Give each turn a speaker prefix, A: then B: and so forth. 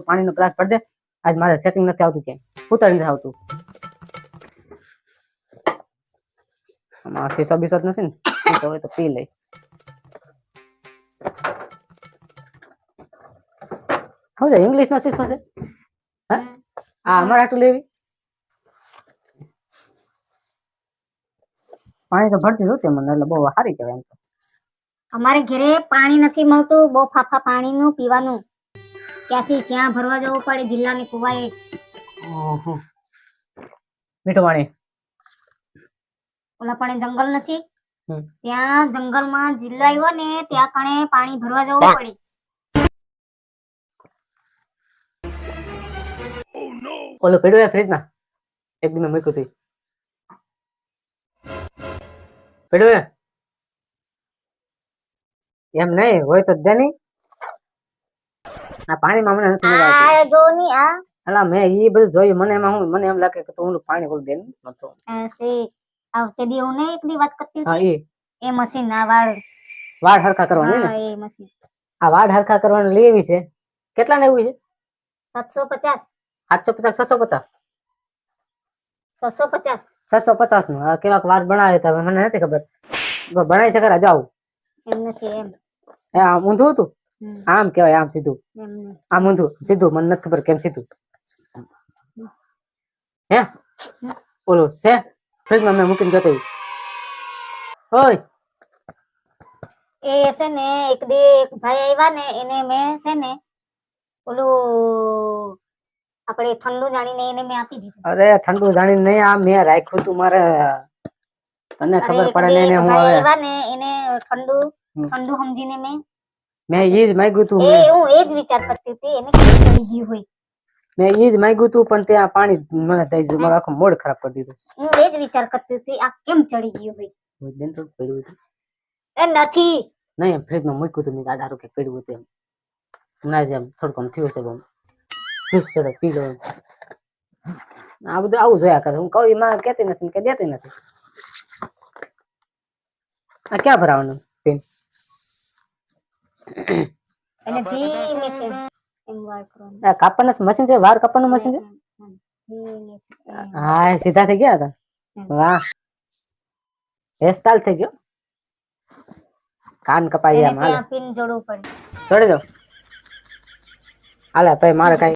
A: તું પાણીનો ગ્લાસ ભરી દે. આજ મારે સેટિંગ નથી આવતું કે. ઉતારી નથી આવતું. આમાં સીસો જ નથી ને. તો હોય તો પી લઈ શું છે ઇંગ્લિશ નો સીસો છે હા? અમારે આટલું લેવી? પાણી તો ભરતી જ હતી મને એટલે બહુ સારી કહેવાય એમ તો.
B: અમારે ઘરે પાણી નથી મળતું, બહુ ફાફા પાણીનું, પીવાનું. ત્યાંથી ક્યાં ભરવા જવું પડે જિલ્લાની કુવાએ.
A: મીઠું પાણી
B: ઓલા પણ જંગલ નથી? ત્યાં જંગલમાં જિલ્લો આવ્યો ને ત્યાં કણે પાણી ભરવા જવું પડે.
A: ઓલો પેડો એ દી મેં મૂક્યું હતી પેડો એમ નહીં હોય તો જ નહીં આ પાણીમાં મને નથી મજા આવતી.
B: આ જો ની આ?
A: અલા મેં ઈ બધું જોયું. મને એમાં હું મને એમ લાગે કે તું પાણી ખોલ દે ને નતો
B: સે આ તે દી હું ને એક દી વાત કરતી
A: હા એ
B: એ મશીન ના વાળ.
A: વાળ હરખા કરવાની ને?
B: હા એ મશીન.
A: આ વાળ હરખા કરવાની લેવી છે. કેટલા ને એવું છે?
B: સાતસો પચાસ.
A: સાતસો પચાસ છસો પચાસ?
B: છસો પચાસ.
A: છસો પચાસનું. આ કેવાક વાર બનાવે તો હવે મને નથી ખબર. બનાવી શકે જાવ
B: એમ નથી એમ.
A: ઊંધું હતું? આમ કેવાય આમ સીધું. આમ ઊંધું સીધું મને નથી ખબર કેમ સીધું. હે? ઓલો છે? ફ્રીજમાં મેં મૂકીને ગયો ઓય.
B: એ છે ને એક દે એક ભાઈ આવ્યા ને એને મેં છે ને ઓલું આપણે ઠંડુ જાણીને એને મેં આપી દીધું.
A: અરે ઠંડુ જાણીને નહીં આ મેં રાખ્યું તું મારે. તને ખબર પડે ને હું હવે.
B: ને એને ઠંડુ ઠંડુ સમજીને મેં
A: મેં એ જ માંગ્યું તું
B: એ હું એ જ વિચાર કરતી હતી એને કેમ ચડી ગયું હોય.
A: મેં એ જ માંગ્યું તું પણ ત્યાં પાણી મને દઈ દીધું મારો આખો મોડ ખરાબ કરી દીધું.
B: હું એ જ વિચાર કરતી હતી આ કેમ ચડી ગયું હોય.
A: હું બેન તો પડ્યું હતું.
B: એ નથી.
A: નહીં એમ ફ્રીજમાં મૂક્યું હતું મેં આ દારૂ કે પડ્યું હતું એમ. ના જેમ થોડુંક આમ થયું છે બમ જુસ ચડે પી લો આ બધું આવું જોયા કરે. હું કહું એમાં કહેતી નથી કે દેતી નથી. આ ક્યાં ભરાવાનું પેન
B: એને ધીમેથી એમ વાર કરવાનું.
A: આ કાપવાનું મશીન છે વાર કાપવાનું મશીન છે. હા એ સીધા થઈ ગયા હતા? વાહ. હેરસ્ટાઈલ થઈ ગયો? કાન કપાઈ ગયા
B: મારે. પિન જોડવું પડે.
A: જોડી દો. હાલે ભાઈ મારે કઈ